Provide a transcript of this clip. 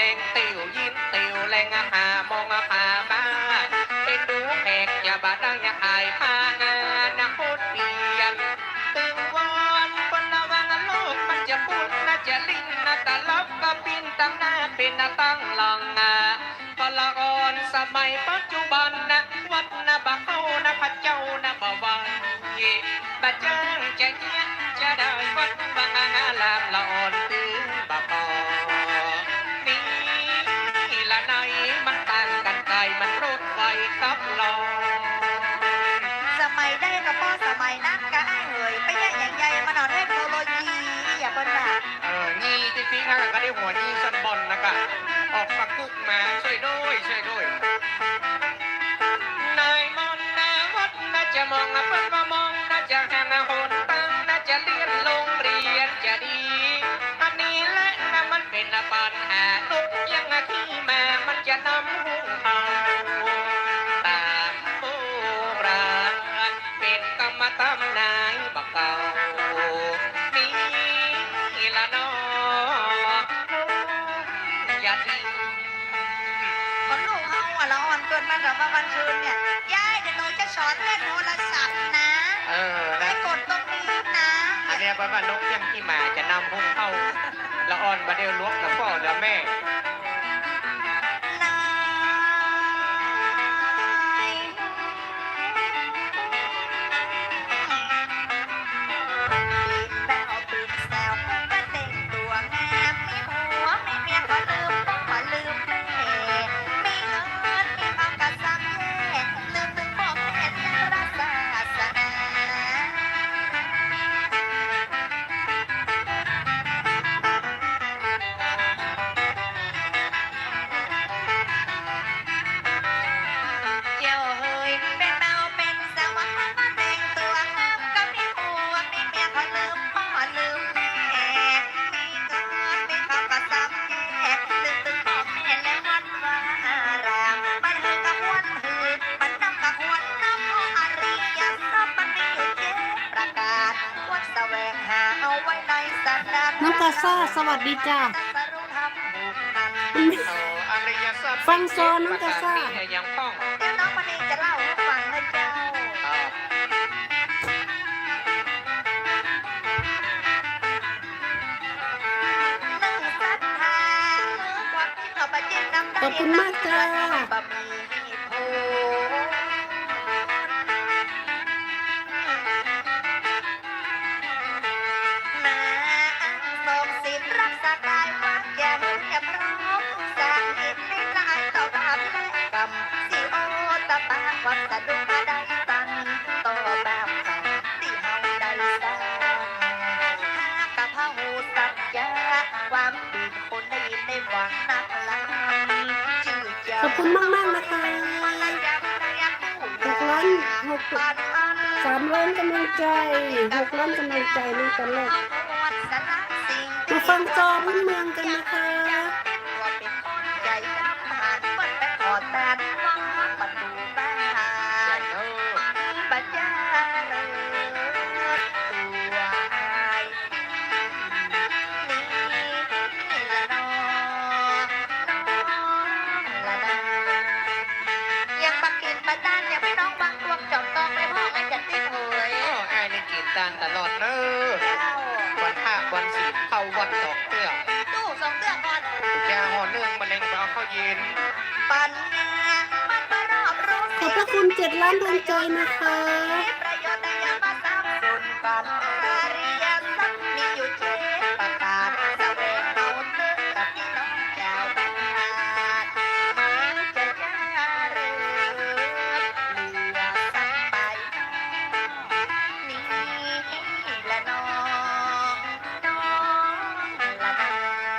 ดงติวยินติวแรงอาหามองอาหาบ้าเป็นดูแขกอย่าบาดังอย่าอายพางานนะโคตรเปลี่ยนตึงวอนคนระวังโลกมันจะปุ่นน่าจะลิงน่าตะลับก็ปินตั้งหน้าเป็นน้าตั้งหลังอะก็ละอ่อนสมัยปัจจุบันนะวัดนะบะเข้านะพระเจ้านะบะวันเย่บะจ้างจเงี้ย อางใหญ่มานอนเทคโนโลยีอย่าเปิ้นว่าเออนี่จริงๆนะก็ได้หัวนี่สันบอลนะกะออกปักกุกมาช่วยด้วยช่วยด้วยนายมอนนาวัดน่าจะมองนะเปิ้นว่ามองน่าจะห่างนะโหนตั้งน่าจะเรียนโรงเรียนจะดี อันนี้แหละนะมันเป็นปัญหาลูกยังอะขี้แมามันจะนำหุง มากับว่าวันคืนเนี่ยยายเดี๋ยวหนูจะสอนเล่นโทรศัพท์นะเออให้นะกดตรงนี้นะอันเนี้ยแปลว่านกยังขี้หมาจะนำหุงเข้าละอ่อนมาเดียวลวกกับพ่อและแม่ ซ่าสวัสดีจ้าสรุปทำบุญนั้นเอาอริยสัจฟังโซนน้องกาซ่าภษให้ยังป้องเดี๋ยวน้องมณีจะเล่าให้ฟังนะเจ้าเอาหนึ่งศรัทธาความคิดต่อไปเจนนำได้ขอบคุณมากจ้าบะหมี่โพนา ตะปาวัดสะดุมาได้ตันต่อบาปกรรมที่เฮาได้สร้างหากะพะหูสัจจาความดีคนได้ยินได้ฟังนักลำชื่อเจ้าขอบคุณมากมากนะคะหกล้านหกสามล้านกำลังใจหกล้านกำลังใจในตอนแรกมาฟังจอพื้นเมืองกัน เด้อวันห้าวันสี่เข้าวันสองเตื้อตู้สองเตื้อก่อนแกห่อเนื่องมะเร็งเอาเข้าเย็น ปันมาขอบพระคุณเจ็ดล้านดวงใจนะคะ